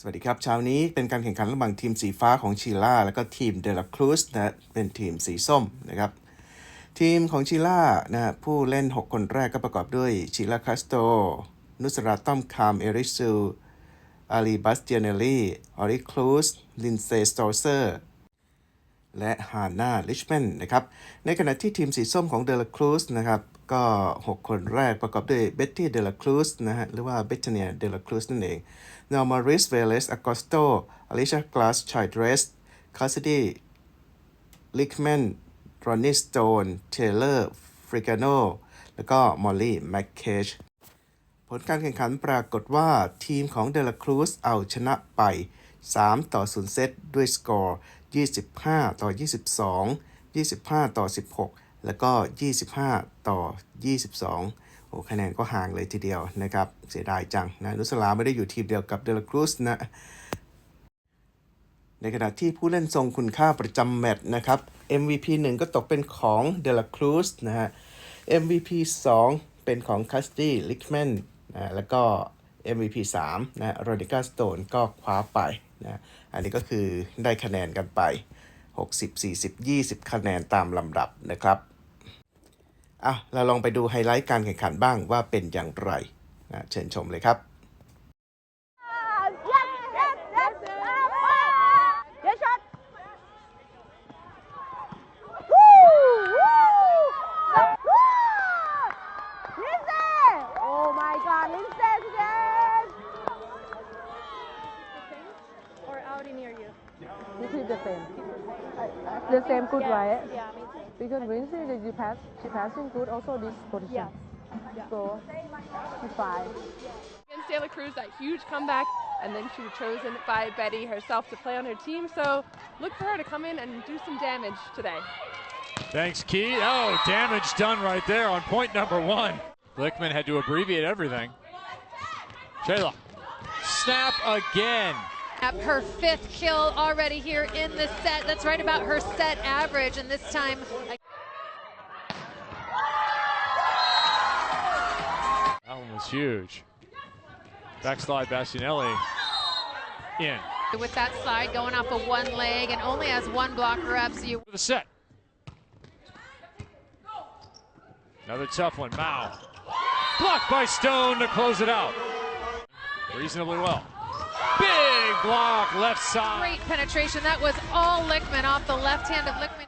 สวัสดีครับเช้านี้เป็นการแข่งขันระหว่างทีมสีฟ้าของชิล่าแล้วก็ทีมเดลครูสนะเป็นทีมสีส้มนะครับ ทีมของชิล่านะผู้เล่น 6 คนแรกก็ประกอบด้วยชิล่าคาสโต นุสราต้อมคามเอริซูอาลีบัสเตียเนลลี่ออริคลูสลินเซสโตรเซอร์ และฮาน่าลิชแมนนะครับ ในขณะที่ทีมสีส้มของเดลครูสนะครับ ก็ 6 คนแรกประกอบด้วยเบ็ตตี้เดลครูสนะฮะ หรือว่าเบตเนียเดลครูสนั่นเองนอร์มาริสเวเลสอากอสโตอลิชากลาสชายเดรสคาสดีลิกแมนรอนนี่สโตนเทเลอร์ฟริกาโนแล้วก็มอลลี่แมคเคชผลการแข่งขันปรากฏว่าทีมของเดลครูสเอาชนะไป 3 ต่อ 0 เซตด้วยสกอร์ 25 ต่อ 22 25 ต่อ 16 แล้วก็ 25 ต่อ 22 โอ้คะแนนก็ห่างเลยทีเดียวนะครับ เสียดายจังนะนุสลาไม่ได้อยู่ทีมเดียวกับเดลครูสนะ ในขณะที่ผู้เล่นทรงคุณค่าประจำแมตช์นะครับ MVP 1 ก็ตกเป็นของเดลครูสนะฮะ MVP 2 เป็นของคัสตี้ลิกแมนนะแล้วก็ MVP 3นะโรดิก้าสโตนก็คว้าไป นะอันนี้ก็คือได้คะแนนกันไป 60 40 20 คะแนนตามลำดับนะครับอะเราลองไปดูไฮไลท์การแข่งขันบ้างว่าเป็นอย่างไรนะเชิญชมเลยครับ This is the same. The same good, yeah. right? Yeah, me too. Because Wednesday that you pass, she passing good also this position. Yeah. So it's fine. against De La Cruz, that huge comeback, and then she was chosen by Betty herself to play on her team. So look for her to come in and do some damage today. Thanks, Key. Oh, damage done right there on point number one. Glickman had to abbreviate everything. Shayla. Snap again. At her fifth kill already here in the set. That's right about her set average, and this time That one was huge. Backslide Bastianelli. In. with that slide going off of one leg and only has one blocker up, so you the set. Another tough one. Mao. Blocked by Stone to close it out. Reasonably well. Big block left side. great penetration. That was all Lickman off the left hand of Lickman.